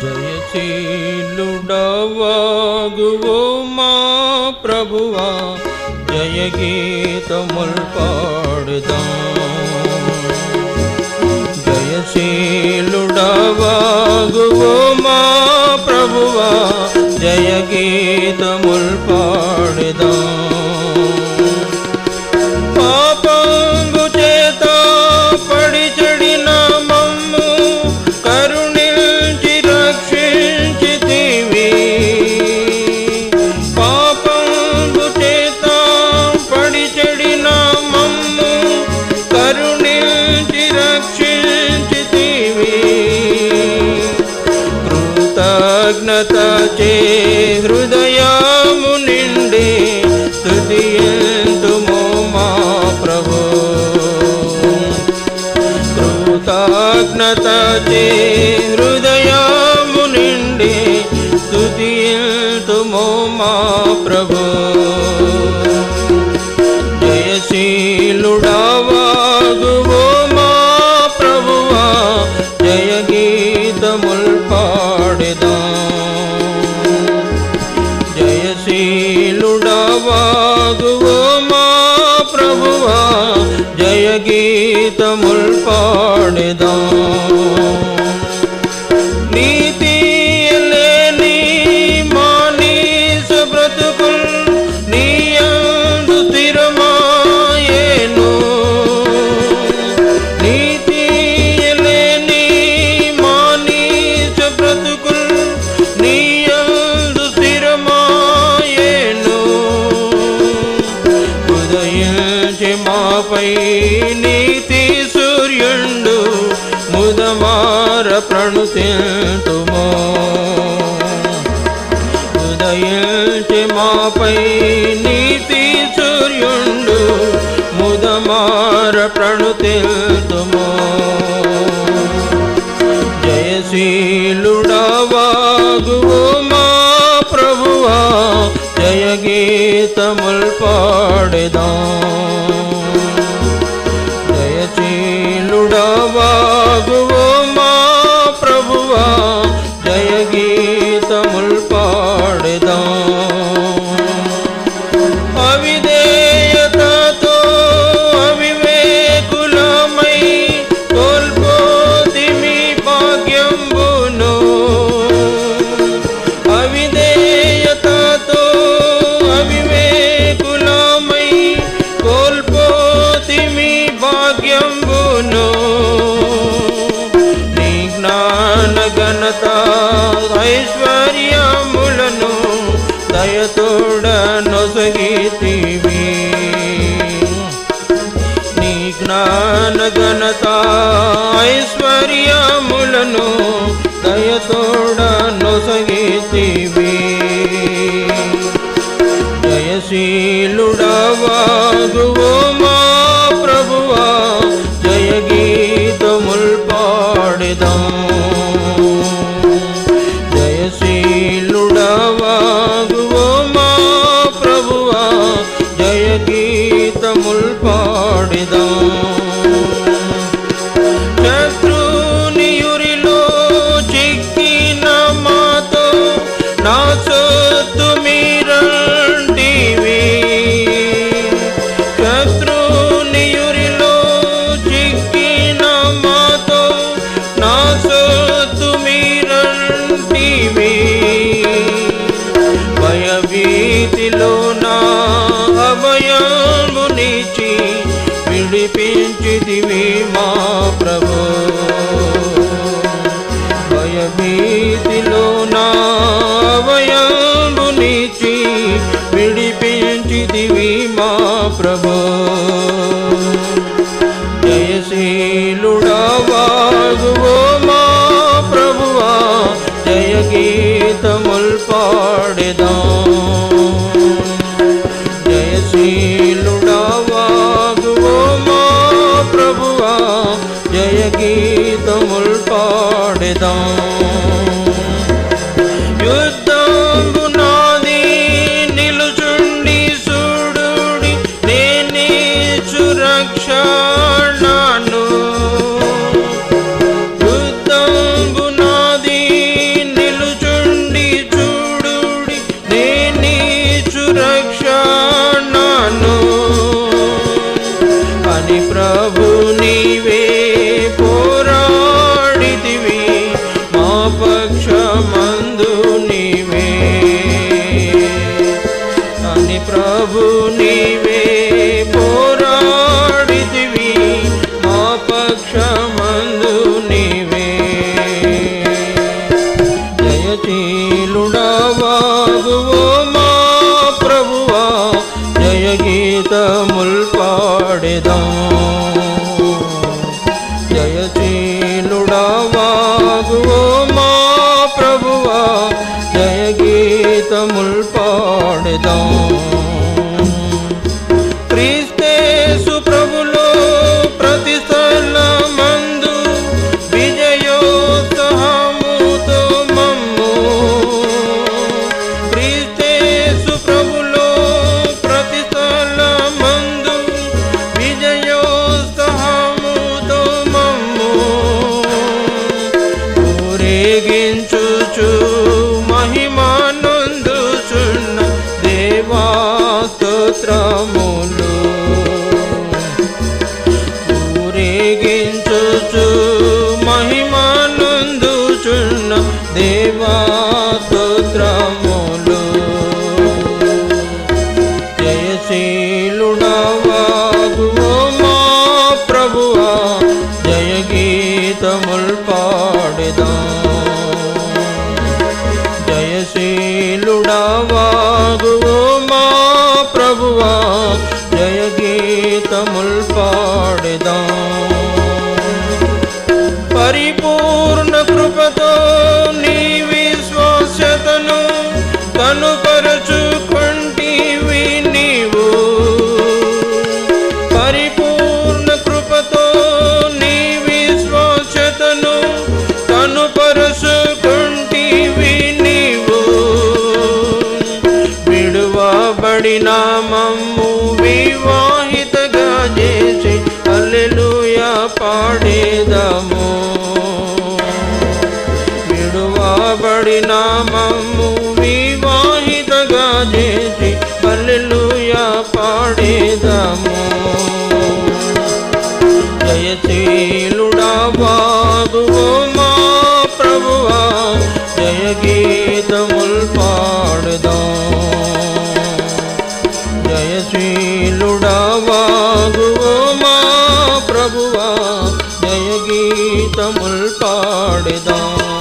జయశీలుడవాగువో మా ప్రభువా. జయ గీతముల్ పాడుదా జయశీలుడవాగువో మా ప్రభువా. జయ గీతం ఉష్ణతతి హృదయమునిండి స్తుతిల్తుమో మా ప్రభు. మార ಪ್ರಣುತಿಂತುಮೋ ఉదయించి మాపై నీతి సూర్యుండు ముదమార ప్రణుతిల్తుమో జయశీలుడవాగువు మా ప్రభువా జయ గీతముల్ ఐశ్వర్యములను దయతోడ నొసగితివి నీ జ్ఞాన ఘనత ఐశ్వర్యములను దయతోడ నొసగితివి జయశీలుడవాగువో చేరివి మా ప్రభు? భయభీతిలో నా భయంబు నీచి విడిపించిదివి మా ప్రభు. ప్రభు నీవే పోరాడితివి మా పక్షమందు నీవే. జయశీలుడవాగువో మా ప్రభువా జయ గీతముల్ పాడెదా. છોડ દો પરિપૂર્ણ કૃપ તો పాడేదము. విడువాబడి నామము వివాహితగా చేసి పల్లెలుయ పాడేదము. జయశీలుడా బాగువో మా ప్రభువా జయగీ கீதமுள் பாடுதான்